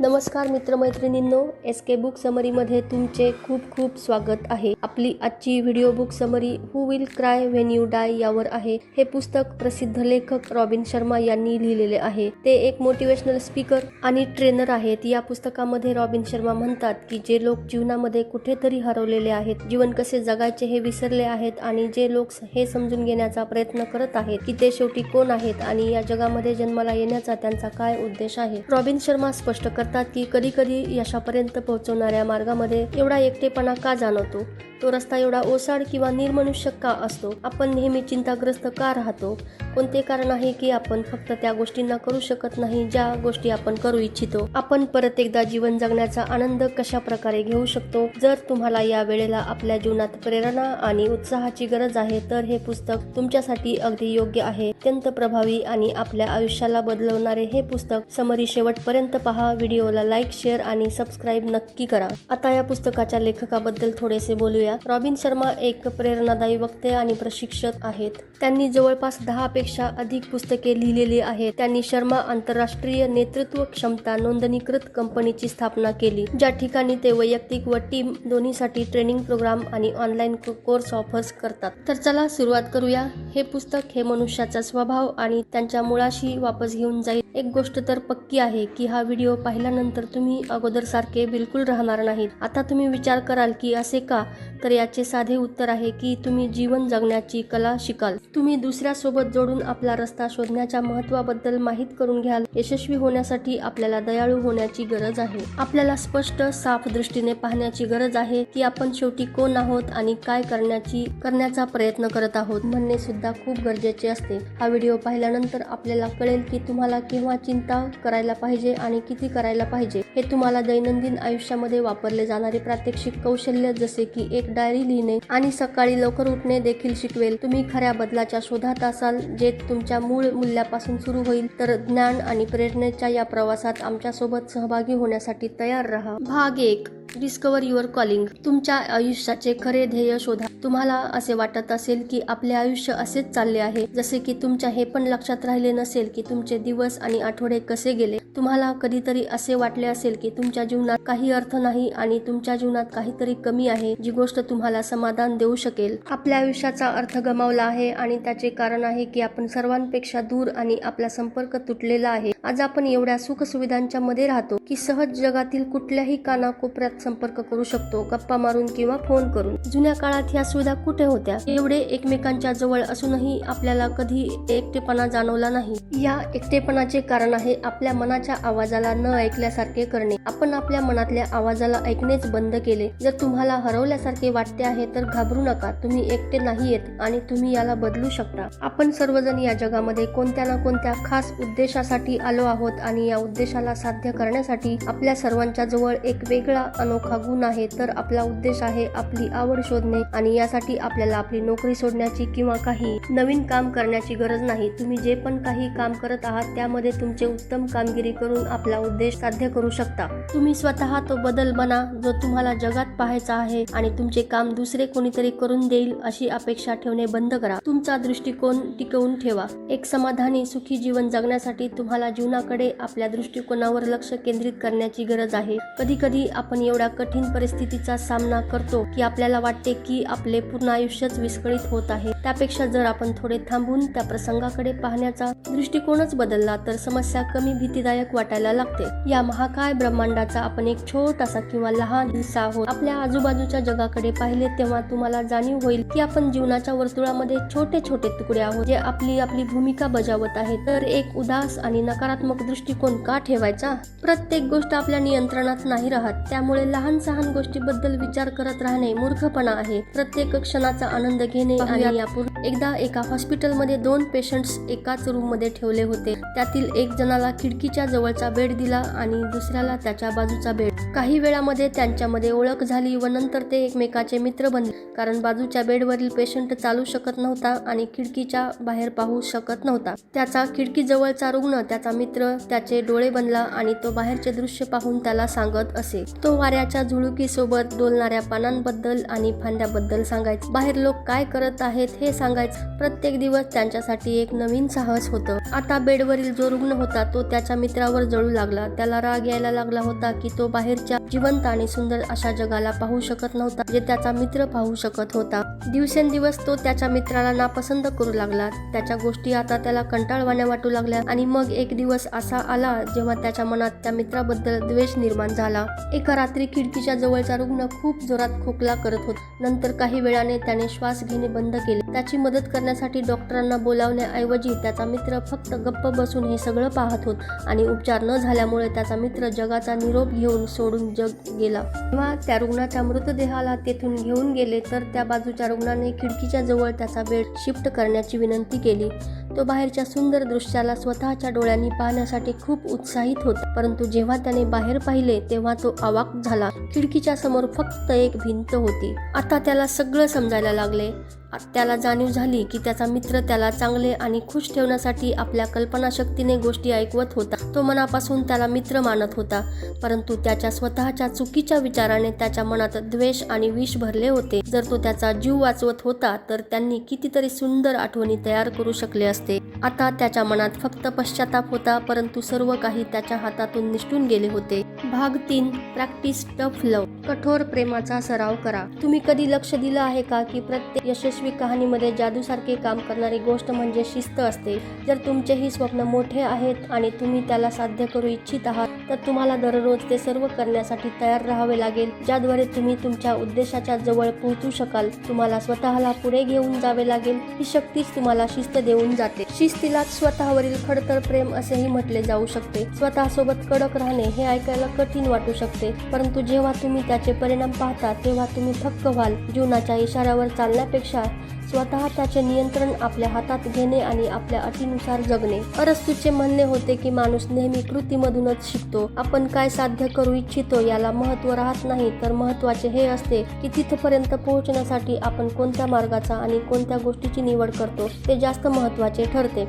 नमस्कार मित्रमैत्रिणींनो एस के बुक समरीमध्ये तुमचे खूप खूप स्वागत आहे. आपली आजची video book summary who will cry when you die यावर आहे. हे पुस्तक प्रसिद्ध लेखक रॉबिन शर्मा यांनी लिहिलेले आहे. ते एक मोटिवेशनल स्पीकर आणि ट्रेनर आहेत. या पुस्तकामध्ये रॉबिन शर्मा म्हणतात की जे लोक जीवनामध्ये कुठेतरी हरवलेले आहेत जीवन कसे जगायचे हे विसरले आहेत आणि जे लोक हे समजून घेण्याचा प्रयत्न करत आहेत की ते शेवटी कोण आहेत आणि या जगामध्ये जन्माला येण्याचा त्यांचा काय उद्देश आहे. रॉबिन शर्मा स्पष्ट कर करतात की कधी कधी यशापर्यंत पोहोचवणाऱ्या मार्गामध्ये एवढा एकटेपणा का जाणवतो? तो रस्ता एवढा ओसाड किंवा निर्मनुष्य का असतो? आपण नेहमी चिंताग्रस्त का राहतो? कोणते कारण आहे की आपण फक्त त्या गोष्टींना करू शकत नाही ज्या गोष्टी आपण करू इच्छितो? आपण परत एकदा जीवन जगण्याचा आनंद कशा प्रकारे घेऊ शकतो? जर तुम्हाला या वेळेला आपल्या जीवनात प्रेरणा आणि उत्साहाची गरज आहे तर हे पुस्तक तुमच्यासाठी अगदी योग्य आहे. अत्यंत प्रभावी आणि आपल्या आयुष्याला बदलवणारे हे पुस्तक समरी शेवटपर्यंत पहा. व्हिडिओला लाईक शेअर आणि सबस्क्राईब नक्की करा. आता या पुस्तकाच्या लेखकाबद्दल थोडेसे बोलूया. रॉबिन शर्मा एक प्रेरणादायी वक्ते आणि प्रशिक्षक आहेत. त्यांनी जवळपास दहा पेक्षा अधिक पुस्तके लिहिलेली आहेत. त्यांनी शर्मा आंतरराष्ट्रीय नेतृत्व क्षमता नोंदणीकृत कंपनीची स्थापना केली ज्या ठिकाणी ते वैयक्तिक व टीम दोन्हीसाठी ट्रेनिंग प्रोग्राम आणि ऑनलाईन कोर्स ऑफर्स करतात. तर चला सुरुवात करूया. हे पुस्तक हे मनुष्याचा स्वभाव आणि त्यांच्या मुळाशी वापस घेऊन जाईल. एक गोष्ट तर पक्की आहे की हा व्हिडिओ पाहिल्यानंतर तुम्ही अगोदर सारखे बिलकुल राहणार नाहीत. आता तुम्ही विचार कराल की असे का? तर याचे साधे उत्तर आहे की तुम्ही जीवन जगण्याची कला शिकाल. तुम्ही दुसऱ्यासोबत जोडून आपला रस्ता शोधण्याच्या महत्वाबद्दल माहीत करून घ्याल. यशस्वी होण्यासाठी आपल्याला दयाळू होण्याची गरज आहे. आपल्याला स्पष्ट साफ दृष्टीने पाहण्याची गरज आहे की आपण शेवटी कोण आहोत आणि काय करण्याची करण्याचा प्रयत्न करत आहोत. म्हणणे सुद्धा खूप गरजेचे असते. हा व्हिडिओ पाहिल्यानंतर आपल्याला कळेल की तुम्हाला केव्हा चिंता करायला पाहिजे आणि किती करायला पाहिजे. हे तुम्हाला दैनंदिन आयुष्यामध्ये वापरले जाणारे प्रात्यक्षिक कौशल्य जसे की एक डायरी लिहिणे आणि सकाळी लवकर उठणे देखील शिकवेल. तुम्ही खऱ्या बदलाच्या शोधात असाल जे तुमच्या मूळ मूल्यापासून सुरू होईल तर ज्ञान आणि प्रेरणेच्या या प्रवासात आमच्यासोबत सहभागी होण्यासाठी तयार राहा. भाग एक डिस्कवर युअर कॉलिंग तुमच्या आयुष्याचे खरे ध्येय शोधा. तुम्हाला असे वाटत असेल की आपले आयुष्य असेच चालले आहे जसे की तुमच्या हे पण लक्षात राहिले नसेल की तुमचे दिवस आणि आठवडे कसे गेले. तुम्हाला कधीतरी असे असे वाटले असेल की तुमच्या जीवनात काही अर्थ नाही आणि तुमच्या जीवनात काहीतरी कमी आहे जी गोष्ट तुम्हाला समाधान देऊ शकेल. आपल्या आयुष्याचा अर्थ गमावला आहे आणि त्याचे कारण आहे की आपण सर्वांपेक्षा दूर आणि आपला संपर्क तुटलेला आहे. आज आपण एवढ्या सुखसुविधांच्या मध्ये राहतो की सहज जगातील कुठल्याही कानाकोपऱ्यात संपर्क करू शकतो गप्पा मारून किंवा फोन करून. जुन्या काळात ह्या सुविधा कुठे होत्या? एवढे एकमेकांच्या जवळ असूनही आपल्याला कधी एकटेपणा जाणवला नाही. या एकटेपणाचे कारण आहे आपल्या मनाच्या आवाजाला न ऐकल्यासारखे करणे. आपण आपल्या मनातल्या आवाजाला ऐकणेच बंद केले. जर तुम्हाला हरवल्यासारखे वाटते आहे तर घाबरू नका. तुम्ही एकटे नाही येत आणि तुम्ही याला बदलू शकता. आपण सर्वजण या जगामध्ये कोणत्या ना कोणत्या खास उद्देशासाठी आले आहोत आणि या उद्देशाला साध्य करण्यासाठी आपल्या सर्वांच्या जवळ एक वेगळा अनोखा गुण आहे. तर आपला उद्देश आहे आपली आवड शोधणे आणि यासाठी आपल्याला आपली नोकरी सोडण्याची किंवा काही नवीन काम करण्याची गरज नाही. तुम्ही जे पण काही काम करत आहात त्यामध्ये तुमचे उत्तम कामगिरी करून आपला उद्देश साध्य करू शकता. तुम्ही स्वतः तो बदल बना जो तुम्हाला जगात पाहायचा आहे आणि तुमचे काम दुसरे कोणीतरी करून देईल अशी अपेक्षा ठेवणे बंद करा. तुमचा दृष्टिकोन टिकवून ठेवा. एक समाधानी सुखी जीवन जगण्यासाठी तुम्हाला जीवनाकडे आपल्या दृष्टिकोनावर लक्ष केंद्रित करण्याची गरज आहे. कधी कधी आपण एवढ्या कठीण परिस्थितीचा सामना करतो की आपल्याला वाटते की आपले पूर्ण आयुष्यच विस्कळीत होत आहे. त्यापेक्षा जर आपण थोडे थांबून त्या प्रसंगाकडे पाहण्याचा दृष्टिकोनच बदलला तर समस्या कमी भीतीदायक वाटायला लागते. या महाकाय ब्रह्मांडाचा आपण एक छोटासा किंवा लहान हिस्सा आहोत. आपल्या आजूबाजूच्या जगाकडे पाहिले तेव्हा तुम्हाला जाणीव होईल की आपण जीवनाच्या वर्तुळामध्ये छोटे छोटे तुकडे आहोत जे आपली आपली भूमिका बजावत आहे तर एक उदास आणि नकारात्मक दृष्टिकोन का ठेवायचा? प्रत्येक गोष्ट आपल्या नियंत्रणात नाही राहत. त्यामुळे लहान सहान गोष्टीबद्दल विचार करत राहणे मूर्खपणा आहे. प्रत्येक क्षणाचा आनंद घेणे आणि यापूर्वी एकदा एका हॉस्पिटलमध्ये दोन पेशंट्स एकाच रूममध्ये ठेवले होते. त्यातील एक जणाला खिडकीच्या जवळचा बेड दिला आणि दुसऱ्याला त्याच्या बाजूचा बेड. काही वेळामध्ये त्यांच्यामध्ये ओळख झाली व नंतर ते एकमेकाचे मित्र बनले. कारण बाजूच्या बेडवरील पेशंट चालू शकत नव्हता आणि खिडकीच्या बाहेर पाहू शकत नव्हता. त्याचा खिडकी जवळचा रुग्ण त्याचा मित्र त्याचे डोळे बनला आणि तो बाहेरचे दृश्य पाहून त्याला सांगत असे. तो वाऱ्याच्या झुळुकीसोबत डोलणाऱ्या पानांबद्दल आणि फांद्याबद्दल सांगायचं. बाहेर लोक काय करत आहेत हे सांगायचं. प्रत्येक दिवस त्यांच्यासाठी एक नवीन साहस होतं. आता बेडवरील जो रुग्ण होता तो त्याच्या मित्रावर जळू लागला. त्याला राग यायला लागला होता की तो बाहेरच्या जिवंत आणि सुंदर अशा जगाला पाहू शकत नव्हता जे त्याचा मित्र पाहू शकत होता. दिवसेंदिवस तो त्याच्या मित्राला नापसंत करू लागला. त्याच्या गोष्टी आता त्याला कंटाळवाण्या वाटू लागल्या आणि मग एक दिवस असा आला जेव्हा त्याच्या मनात त्या मित्राबद्दल द्वेष निर्माण झाला. एका रात्री खिडकीच्या जवळचा रुग्ण खूप जोरात खोकला करत होता. नंतर काही वेळाने त्याने श्वास घेणे बंद केले. त्याची मदत करण्यासाठी डॉक्टरांना बोलावण्याऐवजी त्याचा मित्र फक्त गप्प बसून हे सगळं पाहत होत आणि उपचार न झाल्यामुळे त्याचा मित्र जगाचा निरोप घेऊन सोडून जग गेला. तेव्हा त्या रुग्णाच्या मृतदेहाला तेथून घेऊन गेले तर त्या बाजूच्या रुग्णाने खिडकीच्या जवळ त्याचा बेड शिफ्ट करण्याची विनंती केली. तो बाहेरच्या सुंदर दृश्याला स्वतःच्या डोळ्यांनी पाहण्यासाठी खूप उत्साहित होता. परंतु जेव्हा त्याने बाहेर पाहिले तेव्हा तो अवाक झाला. खिडकीच्या समोर फक्त एक भिंत होती. आता त्याला सगळं समजायला लागले. त्याला जाणीव झाली की त्याचा मित्र त्याला चांगले आणि खुश ठेवण्यासाठी आपल्या कल्पनाशक्तीने गोष्टी ऐकवत होता. तो मनापासून त्याला मित्र मानत होता परंतु त्याच्या स्वतःच्या चुकीच्या विचाराने त्याच्या मनात द्वेष आणि विष भरले होते. जर तो त्याचा जीव वाचवत होता तर त्यांनी कितीतरी सुंदर आठवणी तयार करू शकले असते. आता त्याच्या मनात फक्त पश्चाताप होता परंतु सर्व काही त्याच्या हातातून निसटून गेले होते. भाग तीन प्रॅक्टिस टफ लव. कठोर प्रेमाचा सराव करा. तुम्ही कधी लक्ष दिलं आहे का की प्रत्येक यशस्वी कहाणीमध्ये जादूसारखे काम करणारी गोष्ट म्हणजे शिस्त असते? जर तुमचेही स्वप्न मोठे आहेत आणि तुम्ही त्याला साध्य करू इच्छित आहात तर तुम्हाला दररोज ते सर्व करण्यासाठी तयार राहावे लागेल ज्याद्वारे तुम्ही तुमच्या उद्देशाच्या जवळ पोहोचू शकाल. तुम्हाला स्वतःला पुढे घेऊन जावे लागेल. ही शक्तीच तुम्हाला शिस्त देऊन जाते. शिस्तीला स्वतःवरील खडतर प्रेम असेही म्हटले जाऊ शकते. स्वतःसोबत कडक राहणे हे ऐकायला कठीण वाटू शकते परंतु जेव्हा तुम्ही त्याचे परिणाम पाहता तेव्हा तुम्ही थक्क व्हाल. जीवनाच्या इशाऱ्यावर चालण्यापेक्षा स्वतः त्याचे नियंत्रण आपल्या हातात घेणे आणि आपल्या अटीनुसार जगणे. अरस्तूचे म्हणणे होते की माणूस नेहमी कृतीमधूनच शिकतो. आपण काय साध्य करू इच्छितो याला महत्त्व राहत नाही तर महत्त्वाचे हे असते की तिथपर्यंत पोहोचण्यासाठी आपण कोणत्या मार्गाचा आणि कोणत्या गोष्टीची निवड करतो ते जास्त महत्त्वाचे ठरते.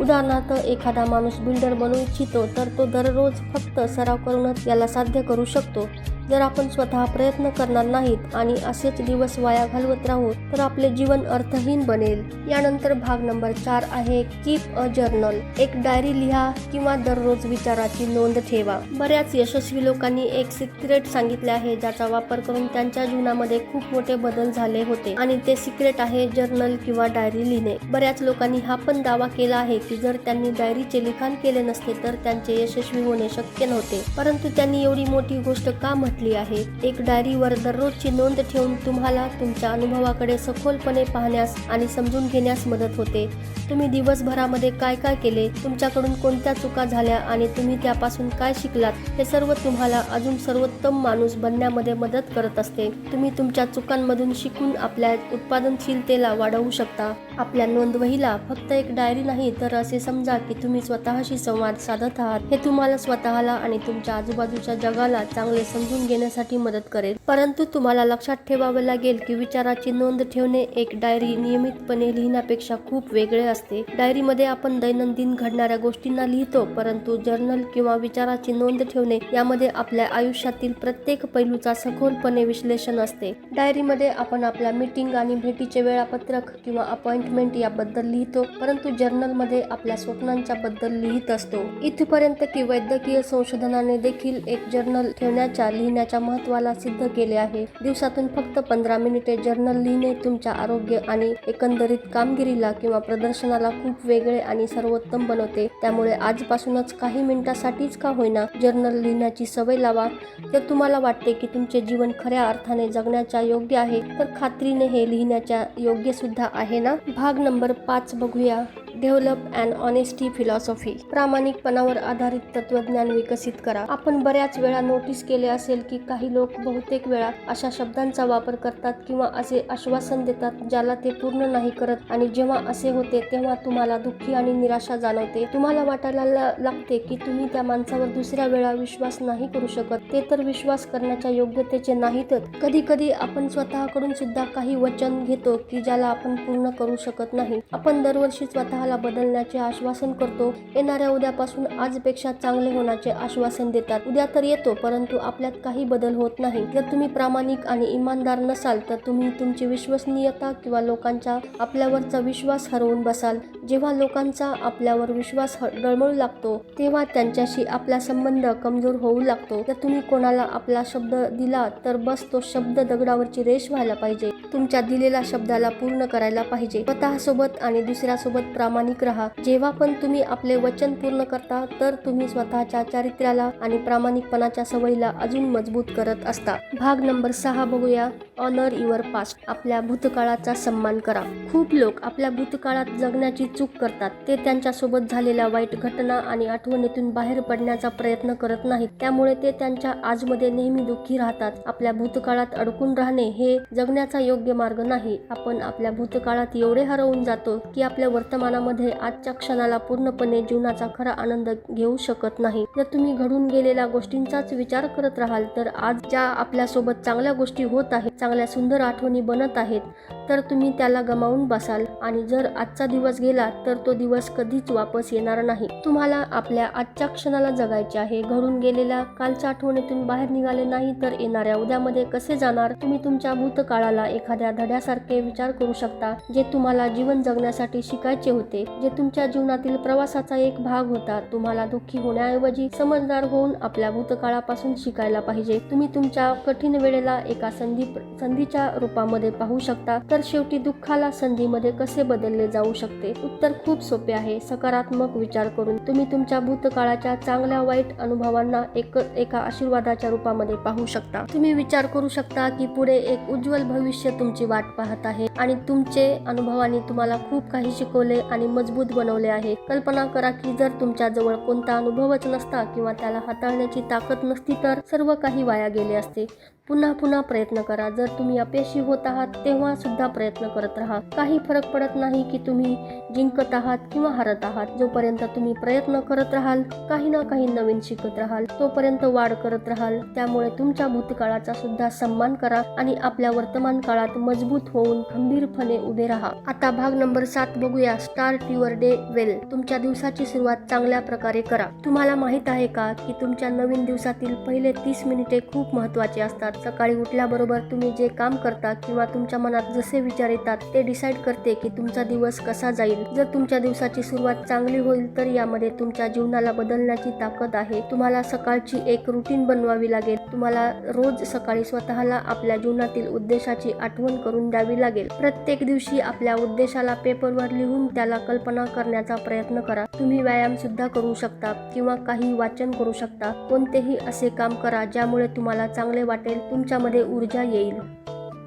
उदाहरणार्थ एखादा माणूस बिल्डर बनू इच्छितो तर तो दररोज फक्त सराव करूनच याला साध्य करू शकतो. जर आपण स्वतः प्रयत्न करणार नाहीत आणि असेच दिवस वाया घालवत राहू तर आपले जीवन अर्थहीन बनेल. यानंतर भाग नंबर चार आहे कीप अ जर्नल एक डायरी लिहा किंवा दररोज विचाराची नोंद ठेवा. बऱ्याच यशस्वी लोकांनी एक सिक्रेट सांगितले आहे ज्याचा वापर करून त्यांच्या जीवनामध्ये खूप मोठे बदल झाले होते. आणि ते सिक्रेट आहे जर्नल किंवा डायरी लिहिणे. बऱ्याच लोकांनी हा पण दावा केला आहे की जर त्यांनी डायरीचे लिखाण केले नसते तर त्यांचे यशस्वी होणे शक्य नव्हते. परंतु त्यांनी एवढी मोठी गोष्ट का म्हटली? आहे. एक डायरीवर दररोजची नोंद ठेवून तुम्हाला तुमच्या अनुभवाकडे सखोलपणे पाहण्यास आणि समजून घेण्यास मदत होते. तुम्ही दिवसभरामध्ये काय काय केले तुमच्याकडून कोणत्या चुका झाल्या आणि तुम्ही त्यापासून काय शिकलात हे सर्व तुम्हाला अजून सर्वोत्तम माणूस बनण्यामध्ये मदत करत असते. तुम्ही तुमच्या चुकांमधून शिकून आपल्या उत्पादनशीलतेला वाढवू शकता. आपल्या नोंदवहीला फक्त एक डायरी नाही तर असे समजा की तुम्ही स्वतःशी संवाद साधत आहात. हे तुम्हाला स्वतःला आणि तुमच्या आजूबाजूच्या जगाला चांगले समजून घेण्यासाठी मदत करेल. परंतु तुम्हाला लक्षात ठेवावे लागेल की विचाराची नोंद ठेवणे एक डायरी नियमितपणे लिहिण्यापेक्षा खूप वेगळे असते. डायरीमध्ये आपण दैनंदिन घडणाऱ्या गोष्टींना लिहितो परंतु जर्नल किंवा विचाराची नोंद ठेवणे यामध्ये आपल्या आयुष्यातील प्रत्येक पैलूचा सखोलपणे विश्लेषण असते. डायरीमध्ये आपण आपल्या मीटिंग आणि भेटीचे वेळापत्रक किंवा अपॉइंटमेंट याबद्दल लिहितो परंतु जर्नलमध्ये आपल्या स्वप्नांच्या बद्दल लिहित असतो. इथपर्यंत की वैद्यकीय संशोधनाने देखील एक जर्नल ठेवण्याच्या लिहिण्याच्या महत्वाला सिद्ध केले आहे. दिवसातून फक्त पंधरा मिनिटे जर्नल लिहिणे तुमच्या आरोग्य आणि एकंदरीत कामगिरीला किंवा प्रदर्शनाला खूप वेगळे आणि सर्वोत्तम बनवते. त्यामुळे आजपासूनच काही मिनिटासाठीच का होईना जर्नल लिहिण्याची सवय लावा. जर तुम्हाला वाटते की तुमचे जीवन खऱ्या अर्थाने जगण्याच्या योग्य आहे तर खात्रीने हे लिहिण्याच्या योग्य सुद्धा आहे ना? भाग नंबर पाच बघूया. Develop and honesty philosophy. प्रामाणिकपणावर आधारित तत्वज्ञान विकसित करा. आपण बऱ्याच वेळा नोटीस केले असेल की काही लोक बहुतेक वेळा अशा शब्दांचा वापर करतात किंवा असे आश्वासन देतात ज्याला ते पूर्ण नाही करत आणि जेव्हा असे होते तेव्हा तुम्हाला दुःखी आणि निराशा जाणवते. तुम्हाला वाटायला लागते की तुम्ही त्या माणसावर दुसऱ्या वेळा विश्वास नाही करू शकत. ते तर विश्वास करण्याच्या योग्यतेचे नाहीतच. कधी कधी आपण स्वतःकडून सुद्धा काही वचन घेतो की ज्याला आपण पूर्ण करू शकत नाही. आपण दरवर्षी स्वतः स्वतःला बदलण्याचे आश्वासन करतो. येणाऱ्या उद्यापासून आजपेक्षा चांगले होण्याचे आश्वासन देतात. उद्या तर येतो परंतु आपल्यात काही बदल होत नाही. जर तुम्ही प्रामाणिक आणि इमानदार नसाल तर तुम्ही तुमची विश्वसनीयता किंवा लोकांचा आपल्यावरचा विश्वास हरवून बसाल. जेव्हा लोकांचा आपल्यावर विश्वास गळमळू डळमळू लागतो तेव्हा त्यांच्याशी आपला संबंध कमजोर होऊ लागतो. जर तुम्ही कोणाला आपला शब्द दिला तर बस तो शब्द दगडावरची रेष व्हायला पाहिजे. तुमच्या दिलेल्या शब्दाला पूर्ण करायला पाहिजे. स्वतःसोबत आणि दुसऱ्यासोबत प्रामाणिक राहा. जेव्हा पण तुम्ही आपले वचन पूर्ण करता तर तुम्ही स्वतःच्या चारित्र्याला आणि प्रामाणिकपणाच्या सवयीला अजून मजबूत करत असता. भाग नंबर सहा बघूया. ऑनर युअर पास्ट आपल्या भूतकाळाचा सन्मान करा. खूप लोक आपल्या भूतकाळात जगण्याची चूक करतात. ते त्यांच्यासोबत झालेल्या वाईट घटना आणि आठवणीतून बाहेर पडण्याचा प्रयत्न करत नाहीत. त्यामुळे ते त्यांच्या आजमध्ये नेहमी दुःखी राहतात. आपल्या भूतकाळात अडकून राहणे हे जगण्याचा योग्य मार्ग नाही. आपण आपल्या भूतकाळात एवढे हरवून जातो की आपल्या वर्तमानामध्ये आजच्या क्षणाला पूर्णपणे जीवनाचा खरा आनंद घेऊ शकत नाही. जर तुम्ही घडून गेलेल्या गोष्टींचाच विचार करत राहाल तर आज ज्या आपल्यासोबत चांगल्या गोष्टी होत आहेत चांगल्या सुंदर आठवणी बनत आहेत तर तुम्ही त्याला गमावून बसाल. आणि जर आजचा दिवस गेला तर तो दिवस कधीच वापस येणार नाही. तुम्हाला आपल्या आजच्या क्षणाला जगायचे आहे. घडून गेलेल्या कालच्या आठवणीतून बाहेर निघाले नाही तर येणाऱ्या उद्यामध्ये कसे जाणार? तुम्ही तुमच्या भूतकाळाला एखाद्या धड्यासारखे विचार करू शकता जे तुम्हाला जीवन जगण्यासाठी शिकायचे होते जे तुमच्या जीवनातील प्रवासाचा एक भाग होता. तुम्हाला दुःखी होण्याऐवजी समजदार होऊन आपल्या भूतकाळापासून शिकायला पाहिजे. तुम्ही तुमच्या कठीण वेळेला एका संधी संधीच्या रूपामध्ये पाहू शकता. तर शेवटी दुःखाला संधीमध्ये कसे बदलले जाऊ शकते? उत्तर खूप सोपे आहे. सकारात्मक विचार करून तुम्ही तुमच्या भूतकाळाच्या चांगल्या वाईट अनुभवांना एक एका आशीर्वादाच्या रूपामध्ये पाहू शकता. तुम्ही विचार करू शकता की पुढे एक उज्ज्वल भविष्य तुमची वाट पाहत आहे आणि तुमचे अनुभवांनी तुम्हाला खूप काही शिकवले आणि मजबूत बनवले आहे. कल्पना करा की जर तुमच्या जवळ कोणता अनुभवच नसता किंवा त्याला हाताळण्याची ताकद नसती तर सर्व काही वाया गेले असते. पुन्हा पुन्हा प्रयत्न करा. जर तुम्ही अपयशी होत आहात तेव्हा सुद्धा प्रयत्न करत राहा. काही फरक पडत नाही की तुम्ही जिंकत आहात किंवा हारत आहात. जोपर्यंत तुम्ही प्रयत्न करत राहाल काही ना काही नवीन शिकत राहाल तोपर्यंत वाढ करत राहाल. त्यामुळे तुमच्या भूतकाळाचा सुद्धा सन्मान करा आणि आपल्या वर्तमान काळात मजबूत होऊन खंबीरपणे उभे राहा. आता भाग नंबर सात बघूया. स्टार्ट युअर डे वेल तुमच्या दिवसाची सुरुवात चांगल्या प्रकारे करा. तुम्हाला माहीत आहे का की तुमच्या नवीन दिवसातील पहिले तीस मिनिटे खूप महत्त्वाचे असतात? सकाळी उठल्याबरोबर तुम्ही जे काम करता किंवा तुमच्या मनात जसे विचार येतात ते डिसाईड करते की तुमचा दिवस कसा जाईल. जर तुमच्या दिवसाची सुरुवात चांगली होईल तर यामध्ये तुमच्या जीवनाला बदलण्याची ताकद आहे. तुम्हाला सकाळची एक रुटीन बनवावी लागेल. तुम्हाला रोज सकाळी स्वतःला आपल्या जीवनातील उद्देशाची आठवण करून द्यावी लागेल. प्रत्येक दिवशी आपल्या उद्देशाला पेपरवर लिहून त्याला कल्पना करण्याचा प्रयत्न करा. तुम्ही व्यायाम सुद्धा करू शकता किंवा काही वाचन करू शकता. कोणतेही असे काम करा ज्यामुळे तुम्हाला चांगले वाटेल तुमच्यामध्ये ऊर्जा येईल.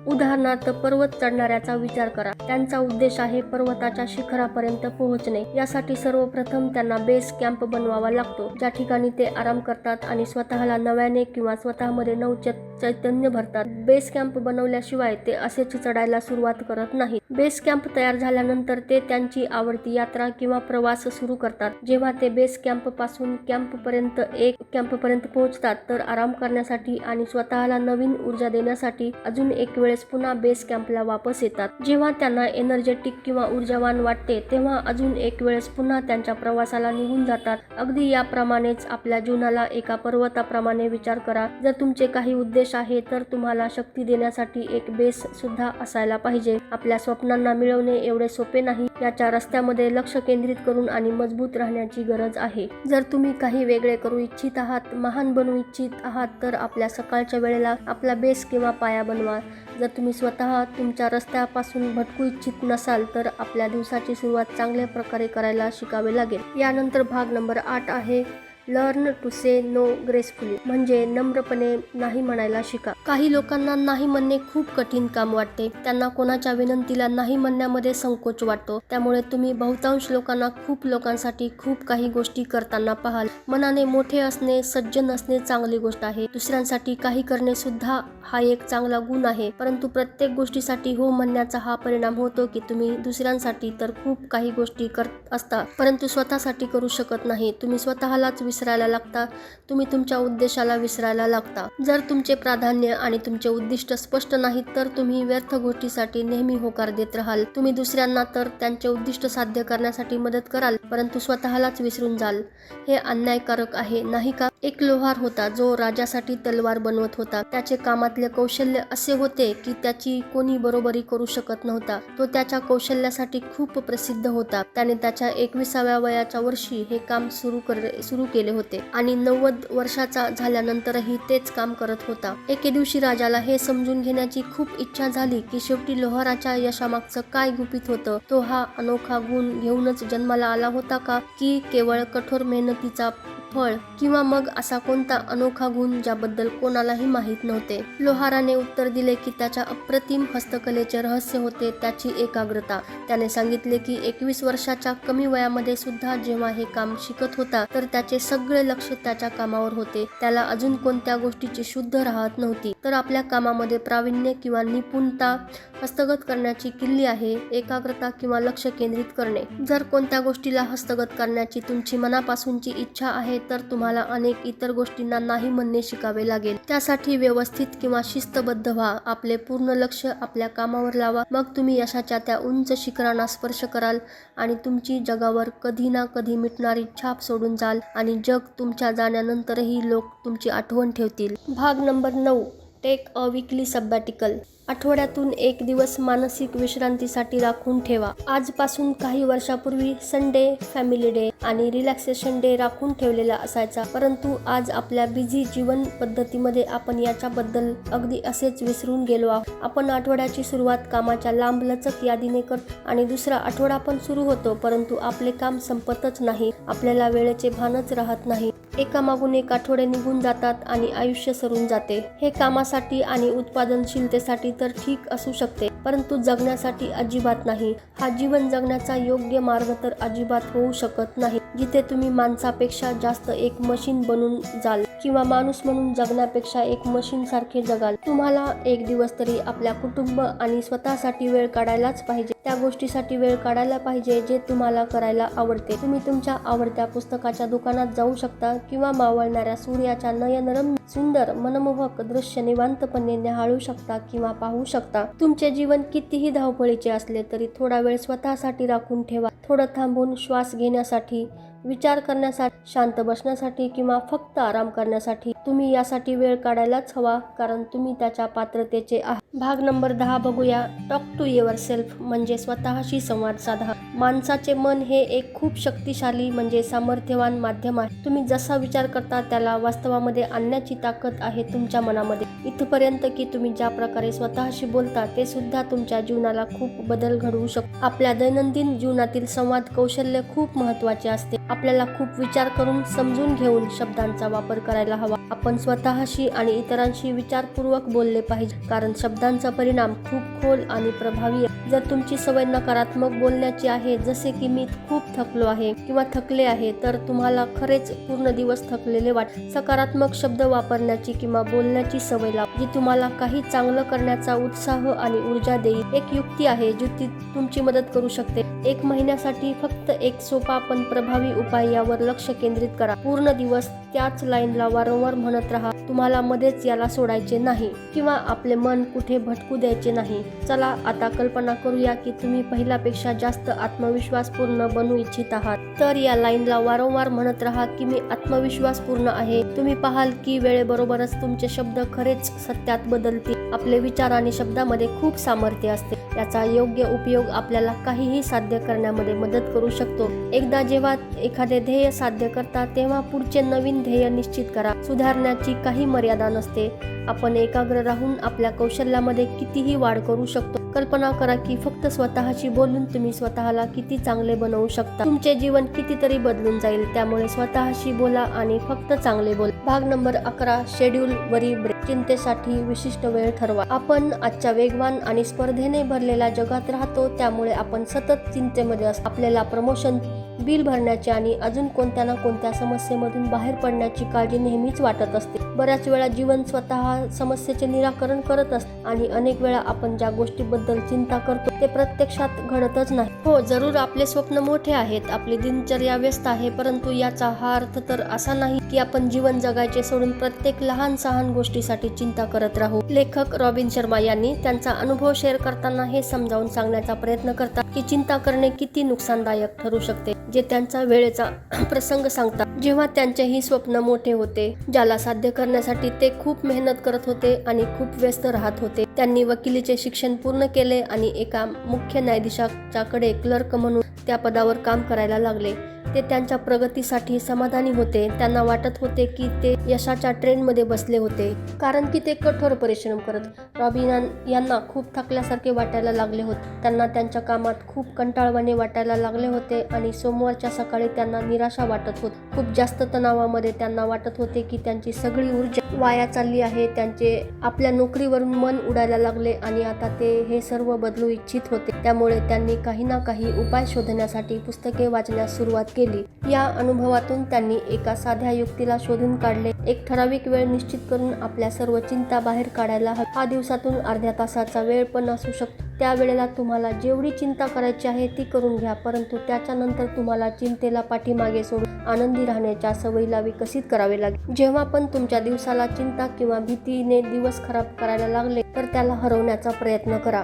उदाहरणार्थ पर्वत चढणाऱ्याचा विचार करा. त्यांचा उद्देश आहे पर्वताच्या शिखरापर्यंत पोहोचणे. यासाठी सर्वप्रथम त्यांना बेस कॅम्प बनवावा लागतो. ज्या ठिकाणी ते आराम करतात आणि स्वतःला नव्याने किंवा स्वतःमध्ये नवचैत चैतन्य भरतात. बेस कॅम्प बनवल्याशिवाय ते असेच चढायला सुरुवात करत नाहीत. बेस कॅम्प तयार झाल्यानंतर ते त्यांची आवडती यात्रा किंवा प्रवास सुरू करतात. जेव्हा ते बेस कॅम्पपासून कॅम्प पर्यंत एक कॅम्प पर्यंत पोहोचतात तर आराम करण्यासाठी आणि स्वतःला नवीन ऊर्जा देण्यासाठी अजून एक वेळ वेळेस पुन्हा बेस कॅम्पला वापस येतात. जेव्हा त्यांना एनर्जेटिक किंवा ऊर्जावान वाटते तेव्हा अजून एक वेळेस पुन्हा त्यांच्या प्रवासाला निघून जातात. अगदी याप्रमाणेच आपल्या जीवनाला एका पर्वताप्रमाणे विचार करा. जर तुमचे काही उद्देश आहे तर तुम्हाला शक्ती देण्यासाठी एक बेस सुद्धा असायला पाहिजे. आपल्या स्वप्नांना मिळवणे एवढे सोपे नाही. याच्या रस्त्यामध्ये लक्ष केंद्रित करून आणि मजबूत राहण्याची गरज आहे. जर तुम्ही काही वेगळे करू इच्छित आहात महान बनू इच्छित आहात तर आपल्या सकाळच्या वेळेला आपला बेस किंवा पाया बनवा. जर तुम्ही स्वतः तुमच्या रस्त्यापासून भटकू इच्छित नसाल तर आपल्या दिवसाची सुरुवात चांगल्या प्रकारे करायला शिकावे लागेल. यानंतर भाग नंबर आठ आहे learn to say no gracefully म्हणजे नम्रपणे नाही म्हणायला शिका. काही लोकांना नाही म्हणणे खूप कठीण काम वाटते. त्यांना कोणाच्या विनंतीला नाही म्हणण्यामध्ये संकोच वाटतो. त्यामुळे तुम्ही बहुतांश लोकांना खूप लोकांसाठी खूप काही गोष्टी करताना पाहाल. मनाने मोठे असणे सज्जन असणे चांगली गोष्ट आहे. दुसऱ्यांसाठी काही करणे सुद्धा हा एक चांगला गुण आहे. परंतु प्रत्येक गोष्टीसाठी हो म्हणण्याचा हा परिणाम होतो की तुम्ही दुसऱ्यांसाठी तर खूप काही गोष्टी करत असता परंतु स्वतःसाठी करू शकत नाही. तुम्ही स्वतःलाच विसरायला लागता. तुम्ही तुमच्या उद्देशाला विसरायला लागता. जर तुमचे प्राधान्य आणि तुमचे उद्दिष्ट स्पष्ट नाहीत तर तुम्ही व्यर्थ गोष्टीसाठी नेहमी होकार देत राहाल. तुम्ही दुसऱ्यांना तर त्यांचे उद्दिष्ट साध्य करण्यासाठी मदत कराल परंतु स्वतःलाच विसरून जाल. हे अन्यायकारक आहे नाही का? एक लोहार होता जो राजासाठी तलवार बनवत होता. त्याचे कामातले कौशल्य असे होते की त्याची कोणी बरोबरी करू शकत नव्हता. तो त्याच्या कौशल्यासाठी खूप प्रसिद्ध होता. त्याने त्याच्या एकविसाव्या वयाच्या वर्षी हे काम सुरू कर सुरू केले. होते आणि नव्वद वर्षाचा झाल्यानंतरही तेच काम करत होता. एके दिवशी राजाला हे समजून घेण्याची खूप इच्छा झाली की शेवटी लोहाराच्या यशामागचं काय गुपित होतं तो हा अनोखा गुण घेऊनच जन्माला आला होता का की केवळ कठोर मेहनतीचा फळ किंवा मग असा कोणता अनोखा गुण ज्याबद्दल कोणालाही माहीत नव्हते. लोहाराने उत्तर दिले की त्याच्या अप्रतिम हस्तकलेचे रहस्य होते त्याची एकाग्रता. त्याने सांगितले की एकवीस वर्षाच्या कमी वयामध्ये सुद्धा जेव्हा हे काम शिकत होता तर त्याचे सगळे लक्ष त्याच्या कामावर होते. त्याला अजून कोणत्या गोष्टीची शुद्ध राहत नव्हती. तर आपल्या कामामध्ये प्रावीण्य किंवा निपुणता हस्तगत करण्याची किल्ली आहे एकाग्रता किंवा लक्ष केंद्रित करणे. जर कोणत्या गोष्टीला हस्तगत करण्याची तुमची मनापासूनची इच्छा आहे तर तुम्हाला अनेक इतर गोष्टींना नाही म्हणणे शिकावे लागेल. त्यासाठी व्यवस्थित किंवा शिस्तबद्ध व्हा. आपले पूर्ण लक्ष आपल्या कामावर लावा. मग तुम्ही यशाच्या त्या उंच शिखरांना स्पर्श कराल आणि तुमची जगावर कधी ना कधी मिटणारी छाप सोडून जाल आणि जग तुमच्या जाण्यानंतरही लोक तुमची आठवण ठेवतील. भाग नंबर नऊ. टेक अ विकली सबॅटिकल आठवड्यातून एक दिवस मानसिक विश्रांतीसाठी राखून ठेवा. आजपासून काही वर्षापूर्वी संडे फॅमिली डे आणि रिलॅक्सेशन डे राखून ठेवलेला असायचा. परंतु आज आपल्या बिझी जीवन पद्धतीमध्ये आपण याच्याबद्दल अगदी असेच विसरून गेलो आहोत. आपण आठवड्याची सुरुवात कामाच्या लांबलचक यादीने करतो आणि दुसरा आठवडा पण सुरू होतो परंतु आपले काम संपतच नाही. आपल्याला वेळेचे भानच राहत नाही. एकामागून एक आठवडे निघून जातात आणि आयुष्य सरून जाते. हे कामासाठी आणि उत्पादनशीलतेसाठी तर ठीक असू शकते परंतु जगण्यासाठी अजिबात नाही. हा जीवन जगण्याचा योग्य मार्ग तर अजिबात होऊ शकत नाही जिथे तुम्ही माणसापेक्षा जास्त एक मशीन बनून जाल किंवा माणूस म्हणून जगण्यापेक्षा एक मशीन सारखे जगाल. तुम्हाला एक दिवस तरी आपल्या कुटुंब आणि स्वतःसाठी वेळ काढायलाच पाहिजे. त्या गोष्टीसाठी वेळ काढायला पाहिजे जे तुम्हाला करायला आवडते. तुम्ही तुमच्या आवडत्या पुस्तकाच्या दुकानात जाऊ शकता किंवा मावळणाऱ्या सूर्याच्या नयनरम सुंदर मनमोहक दृश्य निवांतपणे निहाळू शकता किंवा पाहू शकता. तुमचे जीवन कितीही धावपळीचे असले तरी थोडा वेळ स्वतःसाठी राखून ठेवा. थोडं थांबून श्वास घेण्यासाठी विचार करण्यासाठी शांत बसण्यासाठी किंवा फक्त आराम करण्यासाठी तुम्ही यासाठी वेळ काढायलाच हवा कारण तुम्ही त्याच्या पात्रतेचे आहात. भाग नंबर दहा बघूया. टॉक टू युअर सेल्फ म्हणजे स्वतःशी संवाद साधा. माणसाचे मन हे एक खूप शक्तिशाली म्हणजे सामर्थ्यवान माध्यम आहे. तुम्ही जसा विचार करता त्याला वास्तवामध्ये आणण्याची ताकद आहे तुमच्या मनामध्ये. इथपर्यंत की तुम्ही ज्या प्रकारे स्वतःशी बोलता ते सुद्धा तुमच्या जीवनाला खूप बदल घडवू शकतो आपल्या दैनंदिन जीवनातील संवाद कौशल्य खूप महत्त्वाचे असते. आपल्याला खूप विचार करून समजून घेऊन शब्दांचा वापर करायला हवा. आपण स्वतःशी आणि इतरांशी विचारपूर्वक बोलले पाहिजे. कारण शब्दांचा परिणाम खूप खोल आणि प्रभावी आहे. जर तुमची सवय नकारात्मक बोलण्याची आहे जसे की मी खूप थकलो आहे किंवा थकले आहे तर तुम्हाला खरेच पूर्ण दिवस थकलेले वाट सकारात्मक शब्द वापरण्याची किंवा बोलण्याची सवय लाव जी तुम्हाला काही चांगलं करण्याचा उत्साह आणि ऊर्जा देईल. एक युक्ती आहे जी ती तुमची मदत करू शकते. एक महिन्यासाठी फक्त एक सोपा पण प्रभावी उपाय यावर लक्ष केंद्रित करा. पूर्ण दिवस त्याच लाईनला वारंवार म्हणत राहा. तुम्हाला मध्येच याला सोडायचे नाही किंवा आपले मन कुठे भटकू द्यायचे नाही. चला आता कल्पना करूया की तुम्ही पहिल्यापेक्षा जास्त आत्मविश्वास पूर्ण बनू इच्छित आहात. तर या लाईनला वारंवार म्हणत राहा की मी आत्मविश्वास पूर्ण आहे. तुम्ही पाहाल की वेळेबरोबरच तुमचे शब्द खरेच सत्यात बदलतील. आपले विचार आणि शब्दामध्ये खूप सामर्थ्य असते. याचा योग्य उपयोग आपल्याला काहीही साध्य करण्यामध्ये मदत करू शकतो. एकदा जेव्हा एखादे ध्येय साध्य करता तेव्हा पुढचे नवीन ध्येय निश्चित करा. सुधारण्याची काही मर्यादा नसते. आपण एकाग्र राहून आपल्या कौशल्यामध्ये कितीही वाढ करू शकतो. कल्पना करा की फक्त स्वतःशी बोलून तुम्ही स्वतःला किती चांगले बनवू शकता. तुमचे जीवन कितीतरी बदलून जाईल. त्यामुळे स्वतःशी बोला आणि फक्त चांगले बोल. भाग नंबर अकरा शेड्यूल वरी ब्रेक चिंतेसाठी विशिष्ट वेळ ठरवा. आपण आजच्या वेगवान आणि स्पर्धेने भरलेल्या जगात राहतो. त्यामुळे आपण सतत चिंतेमध्ये असतो. आपल्याला प्रमोशन बिल भरण्याची आणि अजून कोणत्या ना कोणत्या समस्येमधून बाहेर पडण्याची काळजी नेहमीच वाटत असते. बऱ्याच वेळा जीवन स्वतः समस्येचे निराकरण करत असते आणि अनेक वेळा आपण ज्या गोष्टीबद्दल चिंता करतो ते प्रत्यक्षात घडतच नाही. हो जरूर आपले स्वप्न मोठे आहेत आपली दिनचर्या व्यस्त आहे परंतु याचा हा अर्थ तर असा नाही की आपण जीवन जगायचे सोडून प्रत्येक लहान सहान गोष्टीसाठी चिंता करत राहू. लेखक रॉबिन शर्मा यांनी त्यांचा अनुभव शेअर करताना हे समजावून सांगण्याचा प्रयत्न करतात की चिंता करणे किती नुकसानदायक ठरू शकते. जे त्यांचा वेळेचा प्रसंग सांगतात. जेव्हा त्यांचे ही स्वप्न मोठे होते ज्याला साध्य करण्यासाठी ते खूप मेहनत करत होते आणि खूप व्यस्त राहत होते. त्यांनी वकिलीचे शिक्षण पूर्ण केले आणि एका मुख्य न्यायाधीशाच्याकडे क्लर्क म्हणून त्या पदावर काम करायला लागले. ते त्यांच्या प्रगतीसाठी समाधानी होते. त्यांना वाटत होते की ते यशाच्या ट्रेनमध्ये बसले होते. कारण की ते कठोर परिश्रम करत. रॉबिना यांना खूप थकल्यासारखे वाटायला लागले होते. त्यांना त्यांच्या कामात खूप कंटाळवाने वाटायला लागले होते आणि सोमवारच्या सकाळी त्यांना निराशा वाटत होती. खूप जास्त तणावामध्ये त्यांना वाटत होते की त्यांची सगळी ऊर्जा वाया चालली आहे. त्यांचे आपल्या नोकरीवरून मन उडायला लागले आणि आता ते हे सर्व बदलू इच्छित होते. त्यामुळे त्यांनी काही ना काही उपाय शोधण्यासाठी पुस्तके वाचण्यास सुरुवात केली. या अनुभवातून त्यांनी एका साध्या युक्तीला शोधून काढले. एक ठराविक वेळ निश्चित करून आपल्या सर्व चिंता बाहेर काढायला हवी. हा दिवसातून अर्ध्या तासाचा वेळ पण असू शकतो. त्या वेळेला तुम्हाला जेवढी चिंता करायची आहे ती करून घ्या परंतु त्याच्यानंतर तुम्हाला चिंतेला पाठीमागे सोडून आनंदी राहण्याच्या सवयीला विकसित करावे लागेल. जेव्हा पण तुमच्या दिवसाला चिंता किंवा भीतीने दिवस खराब करायला लागले तर त्याला हरवण्याचा प्रयत्न करा.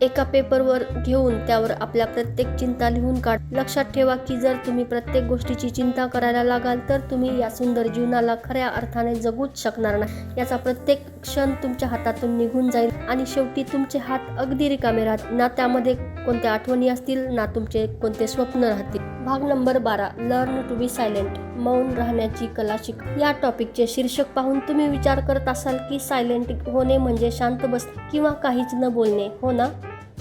एका पेपरवर घेऊन त्यावर आपल्या प्रत्येक चिंता लिहून काढ. लक्षात ठेवा की जर तुम्ही प्रत्येक गोष्टीची चिंता करायला लागाल तर तुम्ही या सुंदर जीवनाला खऱ्या अर्थाने जगूच शकणार नाही. याचा प्रत्येक क्षण तुमच्या हातातून निघून जाईल आणि शेवटी तुमचे हात अगदी रिकामे राहतील. ना त्यामध्ये कोणत्या आठवणी असतील ना तुमचे कोणते स्वप्न राहतील. भाग नंबर बारा. लर्न टू बी सायलेंट मौन राहण्याची कला शिक या टॉपिकचे शीर्षक पाहून तुम्ही विचार करत असाल की सायलेंट होणे म्हणजे शांत बस किंवा काहीच न बोलणे हो ना?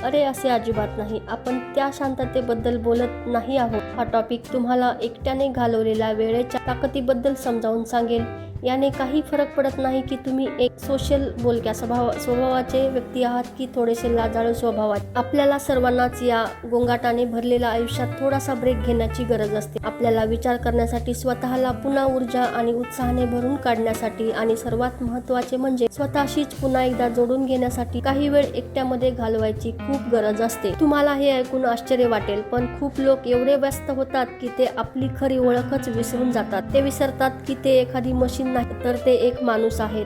अरे असे अजिबात नाही. आपण त्या शांततेबद्दल बोलत नाही आहोत. हा टॉपिक तुम्हाला एकट्याने घालवलेल्या वेळेच्या ताकदीबद्दल समजावून सांगेल. याने काही फरक पडत नाही की तुम्ही एक सोशल बोलक्या स्वभाव स्वभावाचे व्यक्ती आहात की थोडेसे लाजाळू स्वभावात. आपल्याला सर्वांनाच या गोंगाटाने भरलेल्या आयुष्यात थोडासा ब्रेक घेण्याची गरज असते. आपल्याला विचार करण्यासाठी स्वतःला पुन्हा ऊर्जा आणि उत्साहाने भरून काढण्यासाठी आणि सर्वात महत्त्वाचे म्हणजे स्वतःशीच पुन्हा एकदा जोडून घेण्यासाठी काही वेळ एकट्यामध्ये घालवायची खूप गरज असते. तुम्हाला हे ऐकून आश्चर्य वाटेल पण खूप लोक एवढे व्यस्त होतात की ते आपली खरी ओळखच विसरून जातात. ते विसरतात की ते एखादी मशीन नाही तर ते एक माणूस आहेत.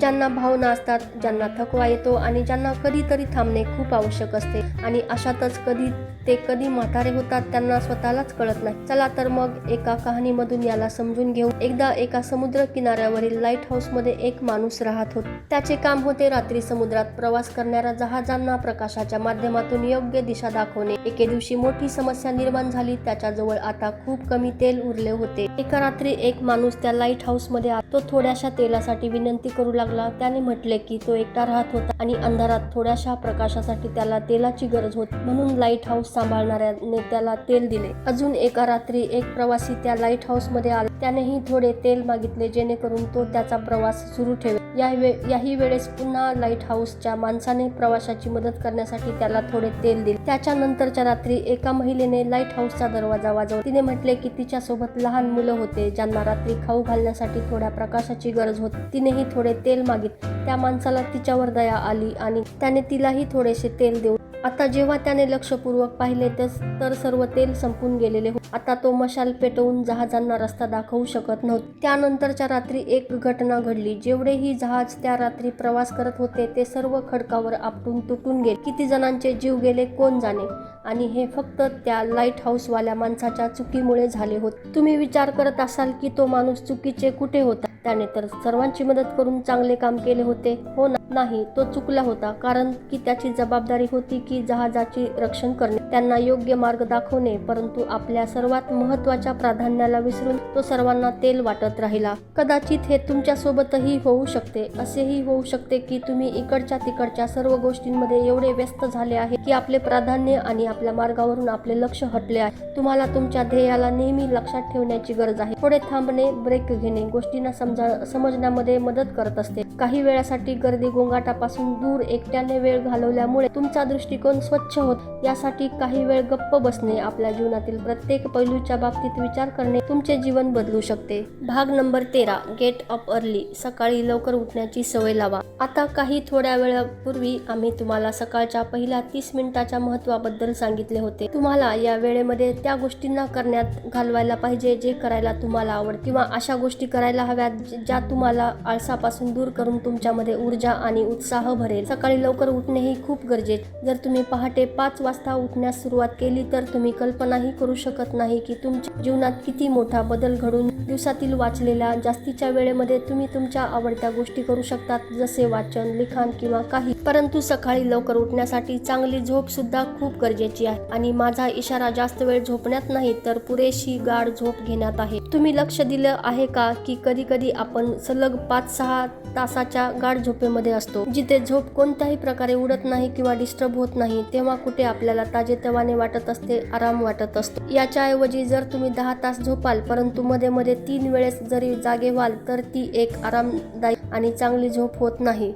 ज्यांना भावना असतात ज्यांना थकवा येतो आणि ज्यांना कधीतरी थांबणे खूप आवश्यक असते. आणि अशातच कधी ते कधी म्हातारे होतात त्यांना स्वतःलाच कळत नाही. चला तर मग एका कहाणीमधून याला समजून घेऊ. एकदा एका समुद्र किनाऱ्यावरील लाइट हाऊसमध्ये एक माणूस राहत होता. त्याचे काम होते रात्री समुद्रात प्रवास करणाऱ्या जहाजांना प्रकाशाच्या माध्यमातून योग्य दिशा दाखवणे. एके दिवशी मोठी समस्या निर्माण झाली. त्याच्याजवळ आता खूप कमी तेल उरले होते. एका रात्री एक माणूस त्या लाइट हाऊसमध्ये आला. तो थोड्याशा तेलासाठी विनंती करू लागला. त्याने म्हटले की तो एकटा राहत होता आणि अंधारात थोड्याशा प्रकाशासाठी त्याला तेलाची गरज होती. म्हणून लाइट हाऊस सांभाळणाऱ्याने त्याला तेल दिले. अजून एका रात्री एक प्रवासी त्या लाइट हाऊसमध्ये आला. त्यानेही थोडे तेल मागितले जेणेकरून तो त्याचा प्रवास सुरू ठेवेल. या वे याही वेळेस पुन्हा लाइट हाऊसच्या माणसाने प्रवाशाची मदत करण्यासाठी त्याला थोडे तेल दिले. त्याच्या नंतरच्या रात्री एका महिलेने लाइट हाऊसचा दरवाजा वाजवला. तिने म्हटले की तिच्या सोबत लहान मुलं होते ज्यांना रात्री खाऊ घालण्यासाठी थोड्या प्रकाशाची गरज होती. तिनेही थोडे तेल मागितले. त्या माणसाला तिच्यावर दया आली आणि त्याने तिलाही थोडेसे तेल देऊन आता जेव्हा त्याने लक्षपूर्वक पाहिले तर सर्व तेल संपून गेलेले होते. आता तो मशाल पेटवून जहाजांना रस्ता दाखवू शकत नव्हता. त्यानंतरच्या रात्री एक घटना घडली. जेवढेही जहाज त्या रात्री प्रवास करत होते ते सर्व खडकावर आपटून तुटून गेले. किती जणांचे जीव गेले कोण जाणे? आणि हे फक्त त्या लाइट हाऊसवाल्या माणसाच्या चुकीमुळे झाले होते. तुम्ही विचार करत असाल की तो माणूस चुकीचे कुठे होता? त्याने तर सर्वांची मदत करून चांगले काम केले होते. हो ना नाही तो चुकला होता. कारण की त्याची जबाबदारी होती की जहाजाची रक्षण करणे. त्यांना योग्य मार्ग दाखवणे परंतु आपल्या सर्वात महत्त्वाच्या प्राधान्याला विसरून तो सर्वांना तेल वाटत राहिला. कदाचित हे तुमच्या सोबतही होऊ शकते. असेही होऊ शकते की तुम्ही इकडच्या तिकडच्या सर्व गोष्टींमध्ये एवढे व्यस्त झाले आहे की आपले प्राधान्य आणि आपल्या मार्गावरून आपले लक्ष हटले आहे. तुम्हाला तुमच्या ध्येयाला नेहमी लक्षात ठेवण्याची गरज आहे. थोडे थांबणे ब्रेक घेणे गोष्टींना समजा समजा समजण्यामध्ये मदत करत असते. काही वेळासाठी गर्दी गोंगाटापासून दूर एकट्याने वेळ घालवल्यामुळे तुमचा दृष्टिकोन स्वच्छ होत यासाठी काही वेळ गप्प बसणे आपल्या जीवनातील प्रत्येक पैलूच्या बाबतीत विचार करणे तुमचे जीवन बदलू शकते. भाग नंबर तेरा गेट अप अर्ली सकाळी लवकर उठण्याची सवय लावा. आता काही थोड्या वेळापूर्वी आम्ही तुम्हाला सकाळच्या पहिल्या तीस मिनिटाच्या महत्वाबद्दल सांगितले होते. तुम्हाला या वेळेमध्ये त्या गोष्टींना करण्यात घालवायला पाहिजे जे करायला तुम्हाला आवड किंवा अशा गोष्टी करायला हव्यात ज्या तुम्हाला आळसापासून दूर करून तुमच्यामध्ये ऊर्जा आणि उत्साह भरेल. सकाळी लवकर उठणे ही खूप गरजेचे. जर तुम्ही पहाटे पाच वाजता उठण्यास सुरुवात केली तर तुम्ही कल्पनाही करू शकत नाही की तुमच्या जीवनात किती मोठा बदल घडून दिवसातील वाचलेल्या जास्तीच्या वेळेमध्ये तुम्ही तुमच्या आवडत्या गोष्टी करू शकतात जसे वाचन लिखाण किंवा काही. परंतु सकाळी लवकर उठण्यासाठी चांगली झोप सुद्धा खूप गरजेची आहे. आणि माझा इशारा जास्त वेळ झोपण्यात नाही तर पुरेशी गाढ झोप घेण्यात आहे. तुम्ही लक्ष दिलं आहे का की कधी कधी आपण सलग पाच सहा तासाच्या गाढ झोपेमध्ये असतो. जिथे झोप कोणत्याही प्रकारे उडत नाही किंवा डिस्टर्ब होत नाही तेव्हा कुठे आपल्याला ताजेतवाने वाटत असते आराम वाटत असतो. याच्या ऐवजी जर तुम्ही दहा तास झोपाल परंतु मध्ये मध्ये तीन वेळेस जरी जागे व्हाल तर ती एक आरामदायी आणि चांगली झोप होत नाही.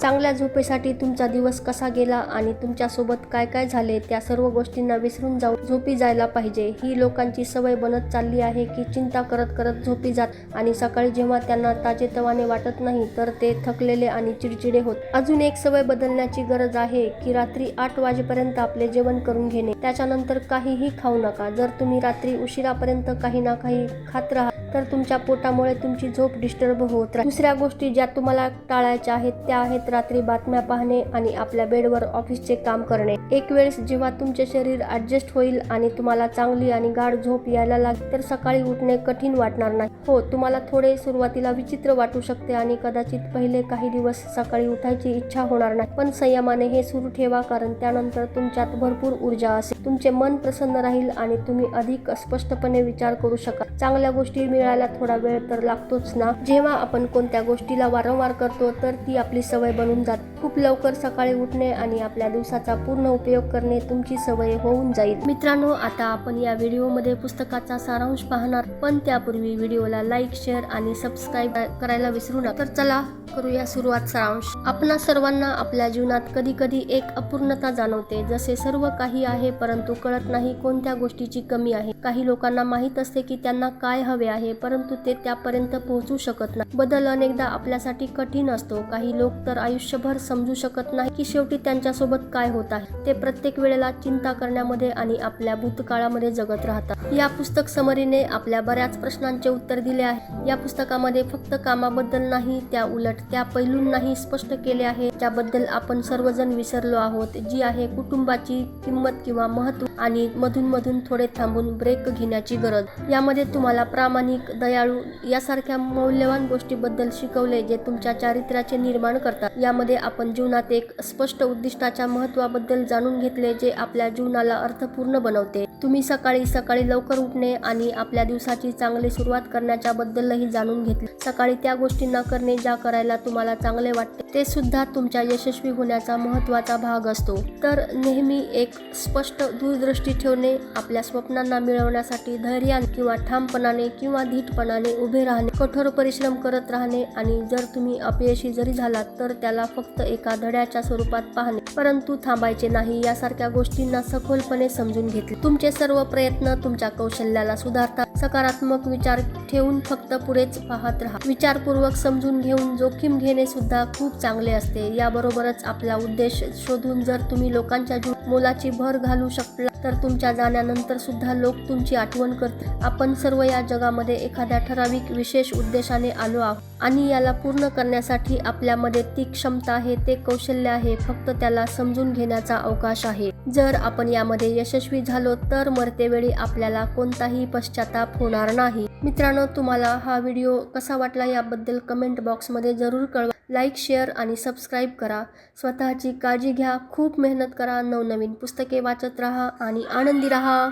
चांगल्या झोपेसाठी तुमचा दिवस कसा गेला आणि तुमच्यासोबत काय काय झाले त्या सर्व गोष्टींना विसरून जाऊन झोपी जायला पाहिजे. ही लोकांची सवय बनत चालली आहे की चिंता करत करत झोपी जात आणि सकाळी जेव्हा त्यांना ताजेतवाने वाटत नाही तर ते थकलेले आणि चिडचिडे होत. अजून एक सवय बदलण्याची गरज आहे की रात्री आठ वाजेपर्यंत आपले जेवण करून घेणे. त्याच्यानंतर काहीही खाऊ नका. जर तुम्ही रात्री उशिरापर्यंत काही ना काही खात राहा तर तुमच्या पोटामुळे तुमची झोप डिस्टर्ब होत राहील दुसऱ्या गोष्टी ज्या तुम्हाला टाळायच्या आहेत त्या आहेत रात्री बातम्या पाहणे आणि आपल्या बेडवर ऑफिसचे काम करणे. एक वेळेस जेव्हा तुमचे शरीर ऍडजस्ट होईल आणि तुम्हाला चांगली आणि गाढ झोप यायला लागेल तर सकाळी उठणे कठीण वाटणार नाही. हो तुम्हाला थोडे सुरुवातीला विचित्र वाटू शकते आणि कदाचित पहिले काही दिवस सकाळी उठायची इच्छा होणार नाही. पण संयमाने हे सुरू ठेवा कारण त्यानंतर तुमच्यात भरपूर ऊर्जा असेल. तुमचे मन प्रसन्न राहील आणि तुम्ही अधिक स्पष्टपणे विचार करू शकाल. चांगल्या गोष्टी मिळायला थोडा वेळ तर लागतोच ना? जेव्हा आपण कोणत्या गोष्टीला वारंवार करतो तर ती आपली सवय बनून जाते. खूप लवकर सकाळी उठणे आणि आपल्या दिवसाचा पूर्ण उपयोग करणे तुमची सवय होऊन जाईल. मित्रांनो आता आपण या व्हिडिओमध्ये पुस्तकाचा सारांश पाहणार. पण त्यापूर्वी व्हिडिओला लाईक शेअर आणि सबस्क्राईब करायला विसरू नका. तर चला करूया सुरुवात सारांश. आपणा सर्वांना आपल्या जीवनात कधी कधी एक अपूर्णता जाणवते जसे सर्व काही आहे परंतु कळत नाही कोणत्या गोष्टीची कमी आहे. काही लोकांना माहीत असते की त्यांना काय हवे आहे परंतु ते त्यापर्यंत पोहोचू शकत नाही. बदल अनेकदा आपल्यासाठी कठीण असतो. काही लोक तर आयुष्यभर समजू शकत नाही की शेवटी त्यांच्यासोबत काय होत आहे. ते प्रत्येक वेळेला चिंता करण्यामध्ये आणि आपल्या भूतकाळामध्ये जगत राहतात. या पुस्तक समरीने आपल्या बऱ्याच प्रश्नांचे उत्तर दिले आहे. या पुस्तकामध्ये फक्त कामाबद्दल नाही त्या उलट त्या पैलूंनाही स्पष्ट केले आहे. ज्याबद्दल आपण सर्वजण विसरलो आहोत जी आहे कुटुंबाची किंमत किंवा महत्त्व आणि मधून मधून थोडे थांबून ब्रेक घेण्याची गरज. यामध्ये तुम्हाला प्रामाणिक दयाळू यासारख्या मौल्यवान गोष्टीबद्दल शिकवले जे तुमच्या चारित्र्याचे निर्माण करतात. यामध्ये आपण जीवनात एक स्पष्ट उद्दिष्टाच्या महत्वाबद्दल जाणून घेतले जे आपल्या जीवनाला अर्थपूर्ण बनवते. तुम्ही सकाळी सकाळी लवकर उठणे आणि आपल्या दिवसाची चांगली सुरुवात करण्याच्याबद्दलही जाणून घेतले. सकाळी त्या गोष्टींना करणे ज्या करायला तुम्हाला चांगले वाटते ते सुद्धा तुमच्या यशस्वी होण्याचा महत्त्वाचा भाग असतो. तर नेहमी एक स्पष्ट दूरदृष्टी ठेवणे आपल्या स्वप्नांना मिळवण्यासाठी धैर्याने किंवा ठामपणाने किंवा धीटपणाने उभे राहणे कठोर परिश्रम करत राहणे आणि जर तुम्ही अपयशी जरी झालात तर त्याला फक्त एका धड्याच्या स्वरूपात पाहणे. परंतु थांबायचे नाही यासारख्या गोष्टींना सखोलपणे समजून घेतले. तुमचे सर्व प्रयत्न तुमच्या कौशल्याला सुधारतात सकारात्मक विचार ठेवून फक्त पुढेच पाहत राहा. विचारपूर्वक समजून घेऊन जोखीम घेणे सुद्धा खूप चांगले असते. याबरोबरच आपला उद्देश शोधून जर तुम्ही लोकांच्या मोलाची भर घालू शकला तर तुमच्या जाण्यानंतर सुद्धा लोक तुमची आठवण करतील. आपण सर्व या जगामध्ये एखाद्या ठराविक विशेष उद्देशाने आलो आहोत आणि याला पूर्ण करण्यासाठी आपल्यामध्ये ती क्षमता आहे ते कौशल्य आहे. फक्त त्याला समजून घेण्याचा अवकाश आहे. जर आपण यामध्ये यशस्वी झालो तर तर मरतेवेळी आपल्याला कोणताही पश्चाताप होणार नाही. मित्रांनो तुम्हाला हा व्हिडिओ कसा वाटला याबद्दल कमेंट बॉक्समध्ये जरूर कळवा. लाईक शेअर आणि सबस्क्राईब करा. स्वतःची काळजी घ्या. खूप मेहनत करा. नवनवीन पुस्तके वाचत राहा आणि आनंदी राहा.